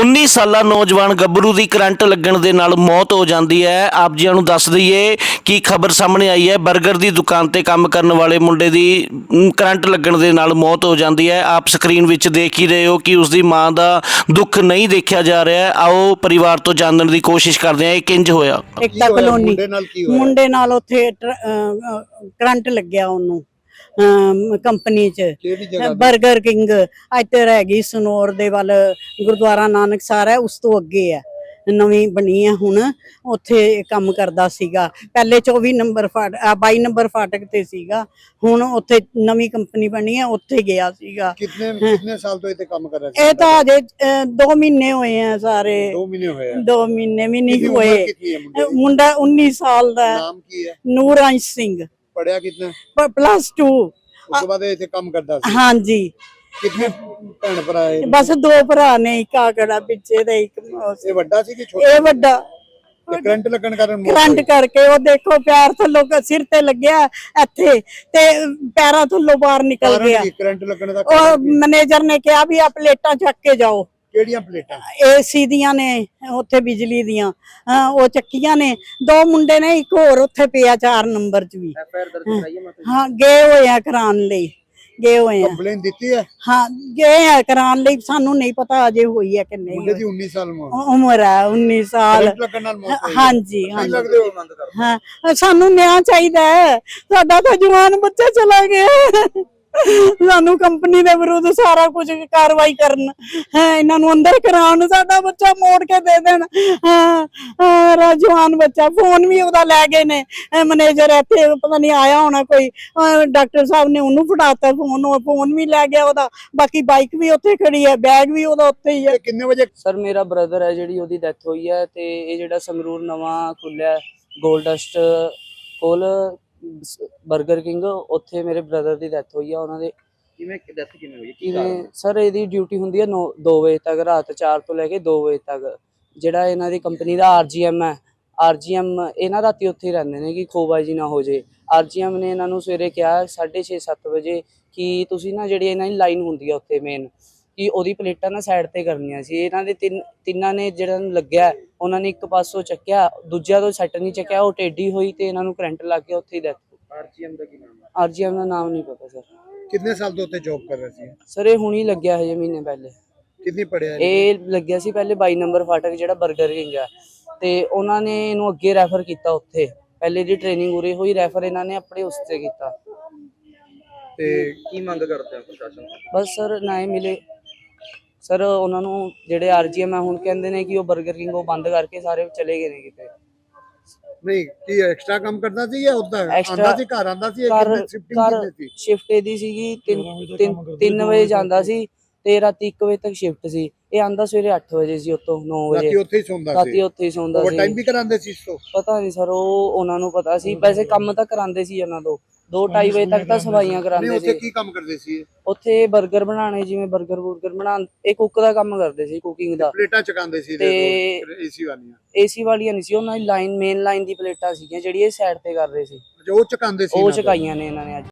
19 ਸਾਲਾ ਨੌਜਵਾਨ ਗੱਭਰੂ ਦੀ ਕਰੰਟ ਲੱਗਣ ਦੇ ਨਾਲ ਮੌਤ ਹੋ ਜਾਂਦੀ ਹੈ। ਆਪ ਜੀਆਂ ਨੂੰ ਦੱਸ ਦਈਏ ਕਿ ਖਬਰ ਸਾਹਮਣੇ ਆਈ ਹੈ। 버ਗਰ ਦੀ ਦੁਕਾਨ ਤੇ ਕੰਮ ਕਰਨ ਵਾਲੇ ਮੁੰਡੇ ਦੀ ਕਰੰਟ ਲੱਗਣ ਦੇ ਨਾਲ ਮੌਤ ਹੋ ਜਾਂਦੀ ਹੈ। ਆਪ ਸਕਰੀਨ ਵਿੱਚ ਦੇਖ ਹੀ ਰਹੇ ਹੋ ਕਿ ਉਸ ਦੀ ਮਾਂ ਦਾ ਦੁੱਖ ਨਹੀਂ ਦੇਖਿਆ ਜਾ ਰਿਹਾ। ਆਓ ਪਰਿਵਾਰ ਤੋਂ ਜਾਣਨ ਦੀ ਕੋਸ਼ਿਸ਼ ਕਰਦੇ ਹਾਂ। ਇਹ ਕਿੰਜ ਹੋਇਆ? ਏਕਤਾ ਹੋਇਆ? ਕਲੋਨੀ ਮੁੰਡੇ ਨਾਲ ਕੀ ਹੋਇਆ? ਮੁੰਡੇ ਨਾਲ ਉੱਥੇ ਕਰੰਟ ਲੱਗਿਆ ਉਹਨੂੰ। ਕੰਪਨੀ 'ਚ। ਕਿਹੜੀ ਜਗ੍ਹਾ ਤੇ? 버ਗਰ ਕਿੰਗ ਇੱਧਰ ਹੈਗੀ ਸਨੋਰ ਦੇ ਵੱਲ ਗੁਰਦੁਆਰਾ ਨਾਨਕ ਸਾਹਿਬ ਹੈ ਉਸ ਤੋਂ ਅੱਗੇ ਹੈ ਨਵੀਂ ਬਣੀ ਹੈ ਹੁਣ ਉੱਥੇ ਕੰਮ ਕਰਦਾ ਸੀਗਾ। ਪਹਿਲੇ 24 ਨੰਬਰ ਫਾਟ ਅਹ 22 ਨੰਬਰ ਫਾਟਕ ਤੇ ਸੀਗਾ। ਹੁਣ ਉੱਥੇ ਨਵੀਂ ਕੰਪਨੀ ਬਣੀ ਹੈ ਉੱਥੇ ਗਿਆ ਸੀਗਾ। ਕਿੰਨੇ ਕਿੰਨੇ ਸਾਲ ਤੋਂ ਇੱਥੇ ਕੰਮ ਕਰ ਰਿਹਾ ਸੀ? ਇਹ ਤਾਂ ਅਜੇ 2 ਮਹੀਨੇ ਹੋਏ ਆ ਸਾਰੇ। 2 ਮਹੀਨੇ ਹੋਏ ਆ? 2 ਮਹੀਨੇ ਵੀ ਨਹੀਂ ਹੋਏ। ਮੁੰਡੇ ਇਹ ਦੀ? ਮੁੰਡਾ 19 ਸਾਲ ਦਾ ਨਾਮ ਕੀ ਹੈ? ਨੂਰਾਂਸ਼ ਸਿੰਘ। ਪੜਿਆ ਕਿਤਨਾ? ਪਲੱਸ 2 ਉਸ ਤੋਂ ਬਾਅਦ ਇੱਥੇ ਕੰਮ ਕਰਦਾ ਸੀ। ਹਾਂਜੀ। ਕਿੰਨੇ ਭੈਣ ਭਰਾ ਹੈ? ਬਸ ਦੋ ਭਰਾ ਨੇ ਇੱਕ ਆਗੜਾ ਪਿੱਛੇ ਤੇ ਇੱਕ ਇਹ ਵੱਡਾ ਸੀ ਕਿ ਛੋਟਾ? ਇਹ ਵੱਡਾ। ਤੇ ਕਰੰਟ ਲੱਗਣ ਕਾਰਨ ਕਰੰਟ। ਕਰਕੇ ਉਹ ਦੇਖੋ ਪੈਰ ਥੱਲੋਂ ਸਿਰ ਤੇ ਲੱਗਿਆ ਇੱਥੇ ਤੇ ਪੈਰਾਂ ਥੱਲੋਂ ਬਾਹਰ ਨਿਕਲ ਗਿਆ। ਕਰੰਟ ਲੱਗਣ ਦਾ ਉਹ? ਮੈਨੇਜਰ ਨੇ ਕਿਹਾ ਵੀ ਆ ਪਲੇਟਾਂ ਚੱਕ ਕੇ ਜਾਓ। ਕਿਹੜੀਆਂ ਪਲੇਟਾਂ? ਏਸੀ ਦੀਆਂ ਨੇ ਉੱਥੇ ਬਿਜਲੀ ਦੀਆਂ। ਉਹ ਚੱਕੀਆਂ ਨੇ। ਦੋ ਮੁੰਡੇ ਨੇ ਇੱਕ ਹੋਰ ਉੱਥੇ ਪਿਆ 4 ਨੰਬਰ 'ਚ ਵੀ। ਹਾਂ ਗਏ ਹੋਏ ਆ ਕਰਾਉਣ ਲਈ। ਗਏ ਹੋਏ ਆ। ਕੰਪਲੇਨ ਦਿੱਤੀ ਹੈ? ਹਾਂ ਗਏ ਆ ਕਰਾਉਣ ਲਈ। ਸਾਨੂੰ ਨਹੀਂ ਪਤਾ ਅਜੇ ਹੋਈ ਹੈ ਕਿ ਨਹੀਂ ਮੁੰਡੇ। ਦੀ 19 ਸਾਲ ਉਮਰ। ਹੈ 19 ਸਾਲ। ਹਾਂਜੀ ਹਾਂ? ਸਾਨੂੰ ਨਿਆਂ ਚਾਹੀਦਾ ਹੈ। ਸਾਡਾ ਤਾਂ ਜਵਾਨ ਬੱਚਾ ਚਲਾ ਗਿਆ ਸਾਨੂੰ ਕੰਪਨੀ ਦੇ ਵਿਰੁੱਧ ਸਾਰਾ ਕੁਝ ਕਾਰਵਾਈ ਕਰਨ। ਹੈ ਇਹਨਾਂ ਨੂੰ ਅੰਦਰ ਕਰਾਉਣ ਸਾਡਾ ਬੱਚਾ ਮੋੜ ਕੇ ਦੇ ਦੇਣ। ਹਾਂ ਹਾਂ, ਰਾ- ਜਵਾਨ ਬੱਚਾ ਫੋਨ ਵੀ ਉਹਦਾ ਲੈ ਗਏ ਨੇ। ਮੈਨੇਜਰ ਇੱਥੇ ਪਤਾ ਨਹੀਂ ਆਇਆ ਹੋਣਾ ਕੋਈ। ਡਾਕਟਰ ਸਾਹਿਬ ਨੇ ਉਹਨੂੰ ਫੜਾਤਾ ਫੋਨ ਉਹ ਫੋਨ ਵੀ ਲੈ ਗਿਆ ਉਹਦਾ। ਬਾਕੀ ਬਾਈਕ ਵੀ ਉੱਥੇ ਖੜੀ ਹੈ ਬੈਗ ਵੀ ਉਹਦਾ ਉੱਥੇ ਹੀ ਹੈ। ਕਿੰਨੇ ਵਜੇ? ਸਰ ਮੇਰਾ ਬ੍ਰਦਰ ਹੈ ਜਿਹੜੀ ਉਹਦੀ ਡੈਥ ਹੋਈ ਹੈ ਤੇ ਇਹ ਜਿਹੜਾ ਸੰਗਰੂਰ ਨਵਾਂ ਖੁੱਲਿਆ ਗੋਲਡਸਟ ਕੋਲ 버ਗਰ ਕਿੰਗ ਉੱਥੇ ਮੇਰੇ ਬ੍ਰਦਰ ਦੀ ਡੈਥ ਹੋਈ ਹੈ ਉਹਨਾਂ ਦੇ ਕਿਵੇਂ ਡੈਥ ਕਿਵੇਂ ਹੋਈ ਕਿਵੇਂ ਸਰ ਇਹਦੀ ਡਿਊਟੀ ਹੁੰਦੀ ਹੈ 2 ਵਜੇ ਤੱਕ ਰਾਤ 4 ਤੋਂ ਲੈ ਕੇ 2 ਵਜੇ ਤੱਕ। ਜਿਹੜਾ ਇਹਨਾਂ ਦੀ ਕੰਪਨੀ ਦਾ ਆਰਜੀਐਮ ਹੈ ਆਰਜੀਐਮ ਇਹ ਨਾ ਰਾਤੀ ਉੱਥੇ ਹੀ ਰਹਿੰਦੇ ਨੇ ਕਿ ਖੋਬਾਜੀ ਨਾ ਹੋ ਜੇ। ਆਰਜੀਐਮ ਨੇ ਇਹਨਾਂ ਨੂੰ ਸਵੇਰੇ ਕਿਹਾ 6:30 7 ਵਜੇ ਕਿ ਤੁਸੀਂ ਨਾ ਜਿਹੜੀ ਇਹਨਾਂ ਦੀ ਲਾਈਨ ਹੁੰਦੀ ਹੈ ਉੱਥੇ ਮੇਨ ਕਿ ਉਹਦੀ ਪਲੇਟਾਂ ਨਾ ਸਾਈਡ ਤੇ ਕਰਨੀਆਂ ਸੀ। ਇਹਨਾਂ ਦੇ ਤਿੰਨ ਤਿੰਨਾਂ ਨੇ ਜਿਹੜਾ ਨੂੰ ਲੱਗਿਆ ਉਹਨਾਂ ਨੇ ਇੱਕ ਪਾਸੋਂ ਚੱਕਿਆ ਦੂਜਿਆਂ ਤੋਂ ਸੈੱਟ ਨਹੀਂ ਚੱਕਿਆ ਉਹ ਟੇਢੀ ਹੋਈ ਤੇ ਇਹਨਾਂ ਨੂੰ ਕਰੰਟ ਲੱਗ ਗਿਆ ਉੱਥੇ ਹੀ ਡੈਥ ਆਰਜੀਐਮ ਦਾ ਕੀ ਨਾਮ ਹੈ? ਆਰਜੀਐਮ ਦਾ ਨਾਮ ਨਹੀਂ ਪਤਾ ਸਰ ਕਿੰਨੇ ਸਾਲ ਤੋਂ ਉੱਥੇ ਜੌਬ ਕਰ ਰਿਹਾ ਸੀ? ਸਰ ਇਹ ਹੁਣੀ ਲੱਗਿਆ ਹਜੇ ਮਹੀਨੇ ਪਹਿਲੇ। ਕਿੰਨੀ ਪੜਿਆ ਇਹ ਲੱਗਿਆ ਸੀ ਪਹਿਲੇ 22 ਨੰਬਰ ਫਾਟਕ ਜਿਹੜਾ 버ਗਰ ਕਿੰਗ ਹੈ ਤੇ ਉਹਨਾਂ ਨੇ ਇਹਨੂੰ ਅੱਗੇ ਰੈਫਰ ਕੀਤਾ ਉੱਥੇ। ਪਹਿਲੇ ਦੀ ਟ੍ਰੇਨਿੰਗ ਉਰੇ ਹੋਈ ਰੈਫਰ ਇਹਨਾਂ ਨੇ ਆਪਣੇ ਉਸ ਤੇ ਕੀਤਾ। ਤੇ ਕੀ ਮੰਗ ਕਰਦੇ ਆ ਪ੍ਰਸ਼ਾਸਨ ਬਸ ਸਰ ਨਾ ਹੀ ਮਿਲੇ। ਸਰ ਉਹਨਾਂ ਨੂੰ ਜਿਹੜੇ ਆਰਜੀਐਮ ਹੈ ਹੁਣ ਕਹਿੰਦੇ ਨੇ ਕਿ ਉਹ 버ਗਰ ਕਿੰਗ ਉਹ ਬੰਦ ਕਰਕੇ ਸਾਰੇ ਚਲੇ ਗਏ ਨੇ ਕਿਤੇ। ਨਹੀਂ ਕੀ ਐਕਸਟਰਾ ਕੰਮ ਕਰਦਾ ਸੀ ਜਾਂ ਉਦਾਂ? ਆਂਦਾ ਸੀ ਘਰ ਆਂਦਾ ਸੀ ਘਰ ਸੀ? ਸ਼ਿਫਟ ਇਹਦੀ ਸੀਗੀ 3 3 ਵਜੇ ਜਾਂਦਾ ਸੀ ਤੇ ਰਾਤੀ 1 ਵਜੇ ਤੱਕ ਸ਼ਿਫਟ ਸੀ। ਇਹ ਆਂਦਾ ਸਵੇਰੇ 8 ਵਜੇ ਸੀ ਉੱਤੋਂ 9 ਰਾਤੀ ਵਜੇ ਉੱਥੇ ਹੀ ਸੌਂਦਾ ਰਾਤੀ ਸੀ ਉੱਥੇ ਹੀ ਸੌਂਦਾ ਓਵਰ ਟਾਈਮ ਸੀ। ਵੀ ਕਰਾਉਂਦੇ ਸੀ ਇਸ ਤੋਂ? ਪਤਾ ਨਹੀਂ ਸਰ ਉਹ ਉਹਨਾਂ ਨੂੰ ਪਤਾ ਸੀ। ਵੈਸੇ ਕੰਮ ਤਾਂ ਕਰਾਉਂਦੇ ਸੀ ਉਹਨਾਂ ਤੋਂ। 2:30 ਵਜੇ ਤੱਕ ਤਾਂ ਸਫਾਈਆਂ ਨਹੀਂ ਕਰਾਉਂਦੇ ਉੱਥੇ ਸੀ। ਕੀ ਕੰਮ ਕਰਦੇ ਸੀ ਇਹ? ਉੱਥੇ 버ਗਰ ਬਣਾਉਣੇ ਜਿਵੇਂ 버ਗਰ ਬੁਰਗਰ ਬਣਾਉਣ ਇਹ ਕੁੱਕ ਦਾ ਕੰਮ ਕਰਦੇ ਸੀ ਕੁਕਿੰਗ ਦਾ। ਪਲੇਟਾਂ ਚਕਾਉਂਦੇ ਸੀ ਤੇ ਏਸੀ ਵਾਲੀਆਂ। ਏਸੀ ਵਾਲੀਆਂ ਨਹੀਂ ਸੀ ਉਹਨਾਂ ਦੀ ਲਾਈਨ ਮੇਨ ਲਾਈਨ ਦੀ ਪਲੇਟਾਂ ਸੀਗੀਆਂ ਜਿਹੜੀ ਇਹ ਸਾਈਡ ਤੇ ਕਰ ਰਹੇ ਸੀ। ਉਹ ਚਕਾਉਂਦੇ ਸੀ ਉਹ ਇਹਨਾਂ ਤੋਂ। ਚਕਾਈਆਂ ਨੇ ਇਹਨਾਂ ਨੇ ਅੱਜ।